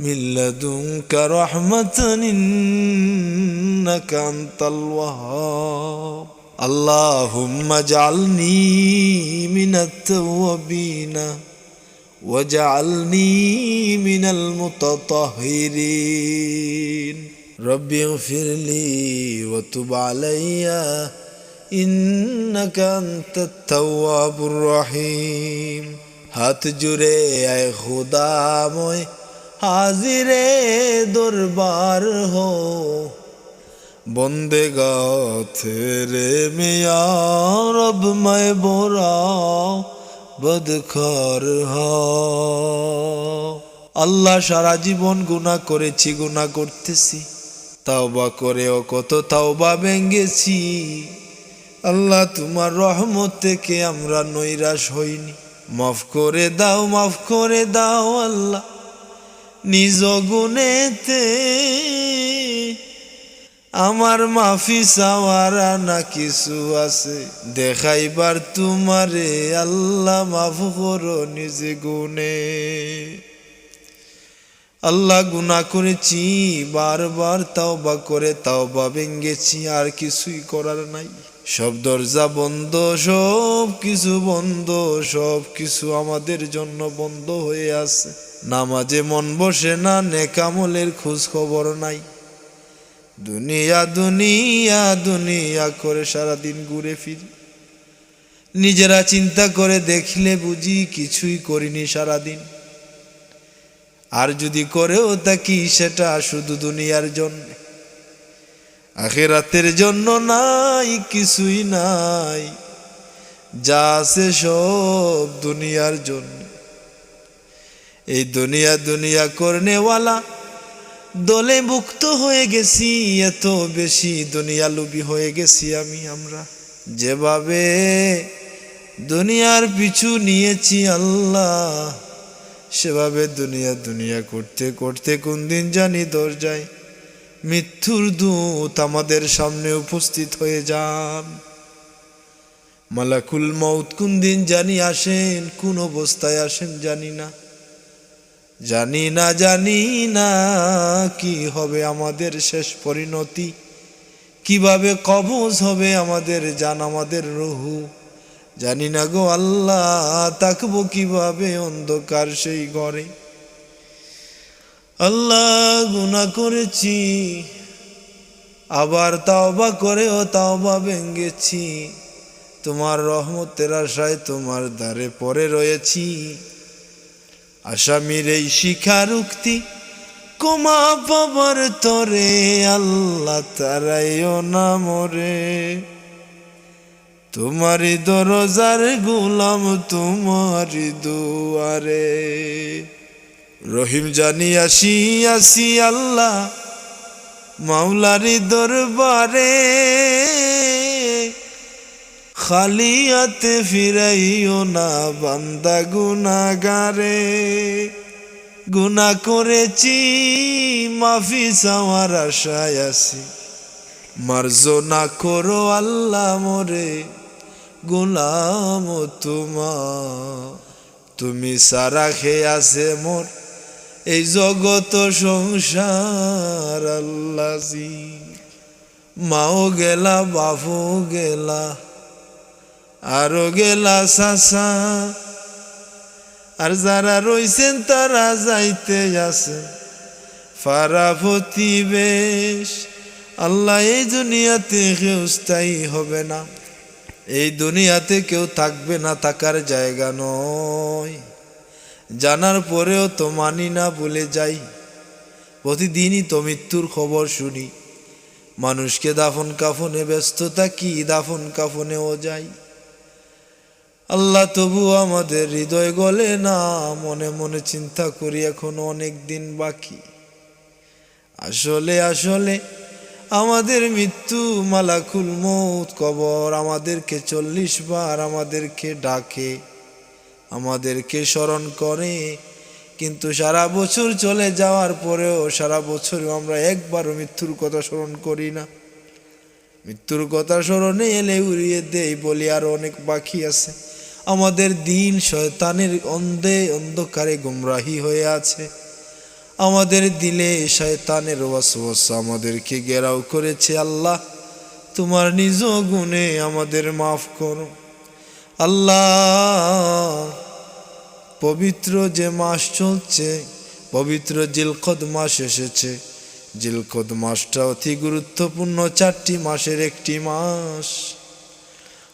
من لدنك رحمة إنك أنت الوهاب اللهم اجعلني من التوابين واجعلني من المتطهرين رب اغفر لي وتب علي إنك أنت التواب الرحيم হাত জুড়ে আয় খুদাময় হাজিরে দরবার হো। বন্দে গাথে তেরে মিয়া, রব মাই বোরা, বদখর হ। আল্লাহ সারা জীবন গুনা করেছি গুনা করতেছি। তাওবা করেও কত তাওবা ভেঙ্গেছি আল্লাহ তোমার রহমত থেকে আমরা নৈরাশ হইনি। মাফ করে দাও, মাফ করে দাও আল্লাহ। নিজ গুণেতে আমার মাফি চাওয়ারা না কিছু আছে। দেখাইবার তোমারে আল্লাহ মাফ করো নিজ গুণে। আল্লাহ গুনাহ করেছি, বারবার তাওবা করে তাও তাওবা ভেঙ্গেছি আর কিছুই করার নাই। সব দরজা বন্ধ সব কিছু বন্ধ সব কিছু আমাদের জন্য বন্ধ হয়ে আছে। নামাজে মন বসে না নেকামলের খোঁজ খবর নাই। দুনিয়া দুনিয়া দুনিয়া করে সারাদিন ঘুরে ফিরি। নিজেরা চিন্তা করে দেখলে বুঝি কিছুই করিনি সারাদিন। আর যদি করেও থাকি সেটা শুধু দুনিয়ার জন্য। আখেরাতের জন্য নাই, কিছুই নাই। যা আছে সব দুনিয়ার জন্য। এই দুনিয়া দুনিয়া করনেওয়ালা, দলে মুক্ত হয়ে গেছি, এত বেশি দুনিয়া লুবি হয়ে গেছি আমি, আমরা যেভাবে দুনিয়ার পিছু নিয়েছি আল্লাহ, সেভাবে দুনিয়া দুনিয়া করতে করতে কোন দিন জানি দরজায় মৃত্যুর দূত আমাদের সামনে উপস্থিত হয়ে যান। মালাকুল মৌত কোন দিন জানি আসেন, কোন অবস্থায় আসেন জানি না। জানি না জানি না কি হবে আমাদের শেষ পরিণতি। কীভাবে কবজ হবে আমাদের জান, আমাদের রহু? জানি না গো আল্লাহ, তাকবো কীভাবে অন্ধকার সেই ঘরে? আল্লাহ গুনাহ করেছি, আবার তাওবা করেও তাওবা ভেঙ্গেছি তোমার রহমতের আশায় তোমার দ্বারে পরে রয়েছি। আসামির এই শিখার উক্তি কমা পাবার তরে আল্লাহ তারাইও না মরে। তোমারি দরজার গুলাম তোমারি দুয়ারে। রহিম জানি আসি আসি আল্লাহ, মাওলারি দরবারে। খালি হাতে ফিরাইও না, বান্দা গুনাগারে। গুনা করেছি, মাফি চাওয়ার আশায় আছি। মার্জো না করো আল্লাহ মোরে, গুলাম তোমা তুমি সারা খেয়ে আছে মোর, এই জগত সংসার আল্লাজি মাও গেলা বাপু গেলা আরও গেলা সাসা। আর যারা রইছেন তারা যাইতে আছে। ফারা বেশ আল্লাহ এই দুনিয়াতে কেউ স্থায়ী হবে না। এই দুনিয়াতে কেউ থাকবে না, থাকার জায়গা নয়। জানার পরেও তো মানি না বলে যাই। প্রতিদিনই তো মৃত্যুর খবর শুনি। মানুষকে দাফন কাফনে ব্যস্ত থাকি দাফন কাফনেও যাই। আল্লাহ তবু আমাদের হৃদয় গলে না, মনে মনে চিন্তা করি এখন অনেক দিন বাকি। আসলে আসলে আমাদের মৃত্যু, মালাকুল মৌত কবর আমাদেরকে চল্লিশ বার আমাদেরকে ডাকে, আমাদেরকে স্মরণ করে। কিন্তু সারা বছর চলে যাওয়ার পরেও সারা বছর আমরা একবারও মৃত্যুর কথা স্মরণ করি না। মৃত্যুর কথা স্মরণে এলে উড়িয়ে দেই বলি আর অনেক বাকি আছে। আমাদের দিন শয়তানের অন্ধে অন্ধকারে গুমরাহি হয়ে আছে। আমাদের দিলে শয়তানের ওয়াসওয়াসা আমাদেরকে ঘেরাও করেছে আল্লাহ। তোমার নিজ গুণে আমাদের মাফ করো। আল্লাহ, পবিত্র যে মাস চলছে, পবিত্র জিলকদ মাস এসেছে। জিলকদ মাসটা অতি গুরুত্বপূর্ণ, চারটি মাসের একটি মাস।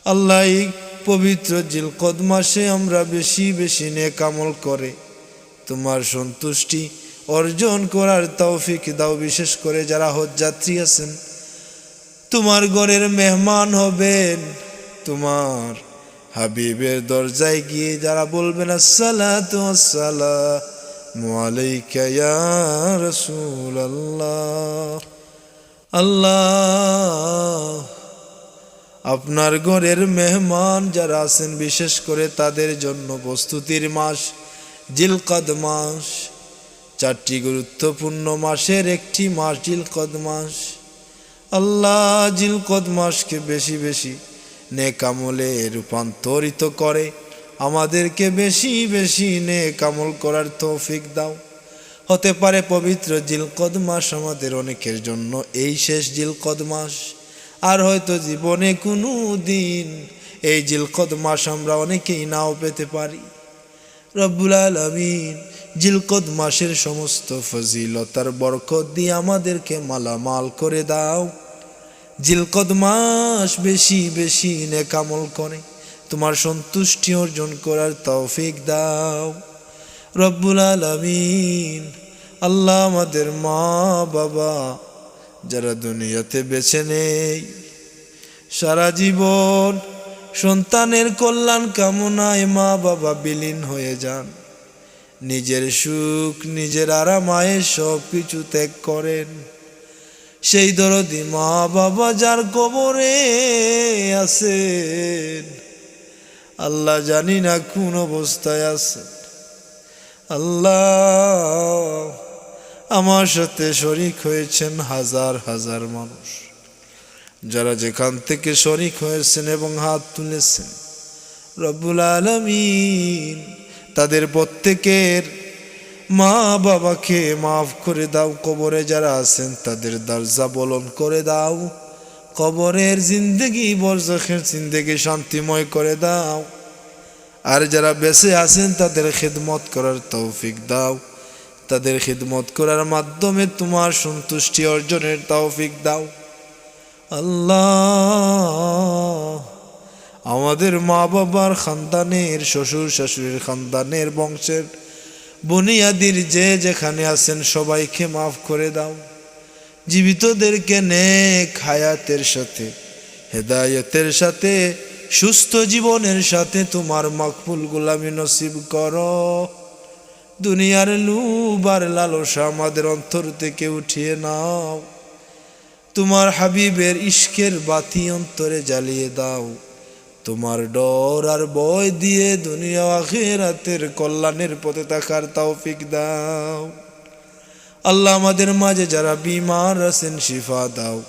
আল্লাহ পবিত্র জিলকদ মাসে আমরা বেশি বেশি নেকামল করে। তোমার সন্তুষ্টি অর্জন করার তৌফিক দাও, বিশেষ করে যারা হজযাত্রী আছেন। তোমার ঘরের মেহমান হবেন তোমার হাবিবের দরজায় গিয়ে যারা বলবেন, আসসালাতু আসসালামু আলাইকা ইয়া রাসূলুল্লাহ। আল্লাহ আপনার ঘরের মেহমান যারা আছেন, বিশেষ করে তাদের জন্য প্রস্তুতির মাস, জিলকদ মাস। চারটি গুরুত্বপূর্ণ মাসের একটি মাস জিলকদ মাস। আল্লাহ জিলকদ মাসকে বেশি বেশি নেকামলে রূপান্তরিত করে, আমাদেরকে বেশি বেশি নেকামল করার তৌফিক দাও। হতে পারে পবিত্র জিলকদ মাস আমাদের অনেকের জন্য এই শেষ জিলকদ মাস। আর হয়তো জীবনে কোনো দিন এই জিলকদ মাস আমরা অনেকেই নাও পেতে পারি। রব্বুল আলমিন জিলকদ মাসের সমস্ত ফজিলতার বরকত দিয়ে আমাদেরকে মালামাল করে দাও। জিলকদ মাস বেশি বেশি নেকামল করে, তোমার সন্তুষ্টি অর্জন করার তৌফিক দাও। রব্বুল আলমিন, আল্লাহ আমাদের মা বাবা যারা দুনিয়াতে বেছে নেই, সারা জীবন সন্তানের কল্যাণ কামনায় মা বাবা বিলীন হয়ে যান। নিজের সুখ, নিজের আরামায়ে সব কিছু ত্যাগ করেন। সেই দরদি মা বাবা যার কবরে আছেন। আল্লাহ জানি না কোন অবস্থায় আছে আল্লাহ আমার সাথে শরিক হয়েছেন হাজার হাজার মানুষ। যারা যেখান থেকে শরিক হয়েছেন এবং হাত তুলেছেন, রব্বুল আলমিন তাদের প্রত্যেকের মা বাবাকে মাফ করে দাও, কবরে যারা আছেন তাদের দরজা বলন করে দাও, কবরের জিন্দগি, বরজখের জিন্দগি শান্তিময় করে দাও। আর যারা বেঁচে আছেন তাদের খেদমত করার তৌফিক দাও। তাদের খিদমত করার মাধ্যমে তোমার সন্তুষ্টি অর্জনের তৌফিক দাও। আল্লাহ, আমাদের মা বাবার খানদানের শ্বশুর শাশুড়ির খানদানের, বংশের বুনিয়াদির যে যেখানে আছেন সবাইকে মাফ করে দাও। জীবিতদেরকে নেক হায়াতের সাথে, হেদায়তের সাথে, সুস্থ জীবনের সাথে তোমার মাকফুল গোলামি নসিব করো। দুনিয়ার লুবার লালসা আমাদের অন্তর থেকে উঠিয়ে নাও। তোমার হাবিবের ইশকের বাতি অন্তরে জ্বালিয়ে দাও। তোমার ডর আর বয় দিয়ে দুনিয়া আখেরাতের কল্যাণের পথে থাকার তৌফিক দাও। আল্লাহ আমাদের মাঝে যারা বিমার আছেন শিফা দাও।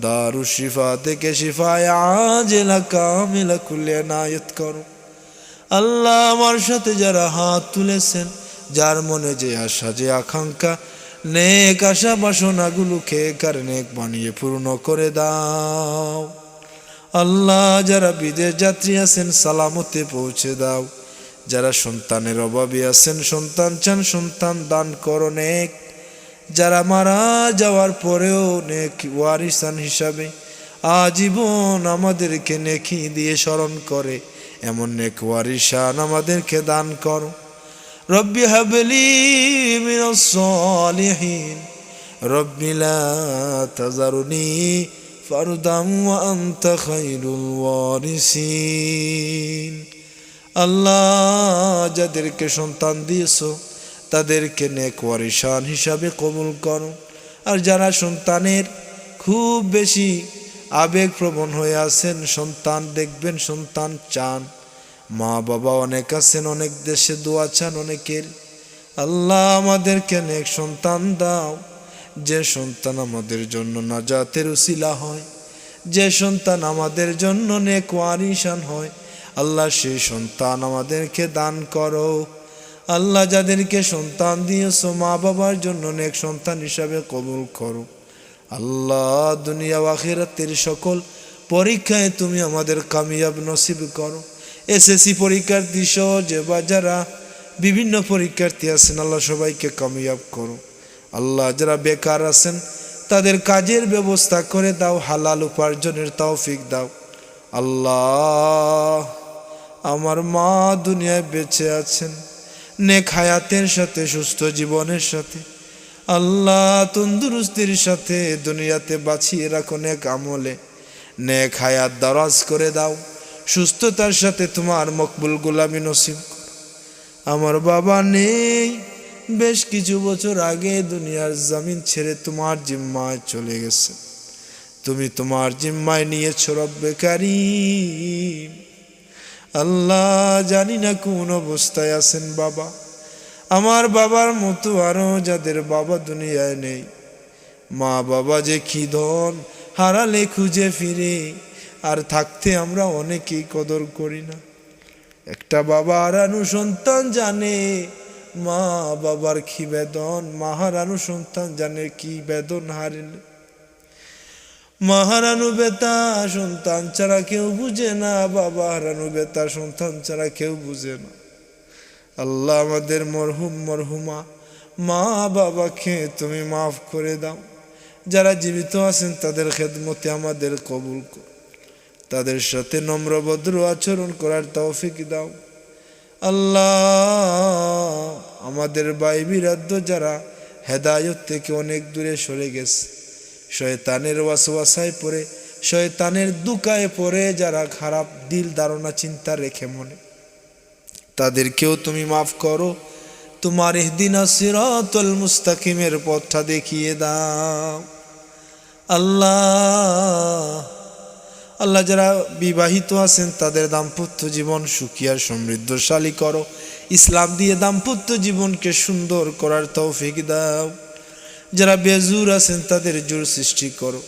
দারু শিফা থেকে শিফায় আজ কামিলা খুলে নায়ত করো। আল্লাহ আমার সাথে যারা হাত তুলেছেন যার মনে যে আশা, যে আকাঙ্ক্ষা, নেক আশা বাসনাগুলোকে কার নেক বানিয়ে পূর্ণ করে দাও। আল্লাহ, যারা বিদেশ যাত্রী আছেন, সালামতে পৌঁছে দাও। যারা সন্তানের অভাবে আছেন, সন্তান চান, সন্তান দান করো নেক। যারা মারা যাওয়ার পরেও নেক ওয়ারিসান হিসাবে, আজীবন আমাদেরকে নেকি দিয়ে স্মরণ করে। এমন নেক ওয়ারিসান আমাদেরকে দান করো। হাবলি মিনাস সালিহিন। রব্বি লা তাজারুনি ফারদাম ওয়া আনতা খায়রুল ওয়ারিসিন। আল্লাহ যাদেরকে সন্তান দিয়েছ, তাদেরকে নেক ওয়ারিসান হিসাবে কবুল করো। আর যারা সন্তানের খুব বেশি আবেগপ্রবণ হয়ে আছেন, সন্তান দেখবেন, সন্তান চান। মা বাবা অনেক আছেন, অনেক দেশে দোয়া চান, অনেকের। আল্লাহ আমাদেরকে অনেক সন্তান দাও। যে সন্তান আমাদের জন্য নাজাতের উসিলা হয়, যে সন্তান আমাদের জন্য নেক ওয়ারিসান হয়, আল্লাহ সেই সন্তান আমাদেরকে দান করো। আল্লাহ যাদেরকে সন্তান দিয়েছ মা বাবার জন্য নেক সন্তান হিসাবে কবুল করো। আল্লাহ দুনিয়া আখিরাতের সকল পরীক্ষায় তুমি আমাদের কামিয়াব নসিব করো। এসএসসি পরীক্ষার্থী সহ যে বা যারা বিভিন্ন পরীক্ষার্থী আছেন, আল্লাহ সবাইকে কামিয়াব করো আল্লাহ যারা বেকার আছেন, তাদের কাজের ব্যবস্থা করে দাও, হালাল উপার্জনের তৌফিক দাও। আল্লাহ, আমার মা দুনিয়ায় বেঁচে আছেন, নেক হায়াতের সাথে, সুস্থ জীবনের সাথে। আল্লাহ, তন্দুরুস্তির সাথে দুনিয়াতে বাঁচিয়ে রাখো নেক আমলে। নেক হায়াত দারাজ করে দাও। সুস্থতার সাথে তোমার মকবুল গোলামি নসিব আমার বাবা নেই। বেশ কিছু বছর আগে দুনিয়ার জামিন ছেড়ে তোমার জিম্মায় চলে গেছে। তুমি তোমার জিম্মায় নিয়েছ রব্বে কারিম। আল্লাহ জানি না কোন অবস্থায় আছেন বাবা। আমার বাবার মতো আরও যাদের বাবা দুনিয়ায় নেই। মা বাবা যে কি ধন হারালে খুঁজে ফিরে। আর থাকতে আমরা অনেকেই কদর করি না। একটা বাবা হারানো সন্তান জানে, মা বাবার কি বেদন? মা হারানো সন্তান জানে, কি বেদন হারিলে? মা হারানো বেতা সন্তান ছাড়া কেউ বুঝে না বাবা হারানো বেতা সন্তান ছাড়া কেউ বুঝে না। আল্লাহ আমাদের মরহুম মরহুমা, মা বাবাকে তুমি মাফ করে দাও। যারা জীবিত আছেন তাদের খেদমতে আমাদের কবুল কর। তাদের সাথে নম্রভদ্র আচরণ করার তৌফিক দাও। আল্লাহ, আমাদের বাই বিরাদ্য যারা হেদায়ত থেকে অনেক দূরে সরে গেছে, শয়তানের ওয়াসওয়াসায় পড়ে, শয়তানের দুকায় পড়ে যারা খারাপ দিল ধারণা চিন্তা রেখে মনে তাদেরকেও তুমি মাফ করো, তোমার ইহদিনা সিরাতুল মুস্তাকিমের পথটা দেখিয়ে দাও। আল্লাহ আল্লাহ যারা বিবাহিত আছেন, তাদের দাম্পত্য জীবন সুখী আর সমৃদ্ধশালী করো ইসলাম দিয়ে দাম্পত্য জীবনকে সুন্দর করার তৌফিক দাও যারা বেজুর আছেন, তাদের জোর সৃষ্টি করো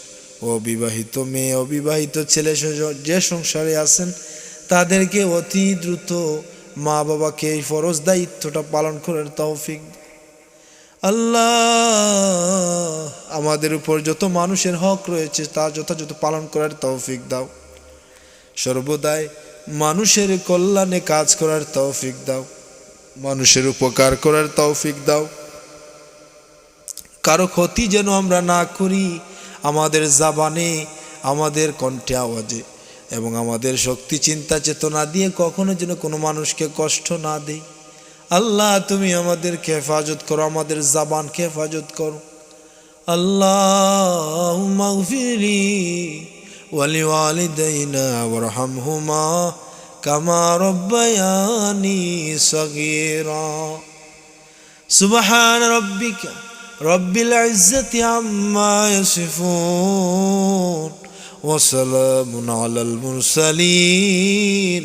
অবিবাহিত মেয়ে, অবিবাহিত ছেলে যে সংসারে আছেন, তাদেরকে অতি দ্রুত মা বাবাকে এই ফরজ দায়িত্বটা পালন করার তৌফিক। আল্লাহ, আমাদের উপর যত মানুষের হক রয়েছে, তা যথাযথ পালন করার তৌফিক দাও। সর্বদাই মানুষের কল্যাণে কাজ করার তৌফিক দাও। মানুষের উপকার করার তৌফিক দাও। কারও ক্ষতি যেন আমরা না করি, আমাদের জাবানে, আমাদের কণ্ঠে আওয়াজে, এবং আমাদের শক্তি, চিন্তা, চেতনা দিয়ে কখনো যেন কোনো মানুষকে কষ্ট না দেই। আল্লাহ, তুমি আমাদেরকে হেফাজত করো, আমাদের জাবানকে হেফাজত করো। আল্লাহ মাগফিরি ওয়ালি ওয়ালিদাইনা ওয়ারহামহুমা কামা রব্বায়ানি সগীরা। সুবহান রব্বিকা রব্বিল ইজ্জাতি আম্মা ইয়াসিফুন ওয়া সালামুন আলাল মুরসালিন।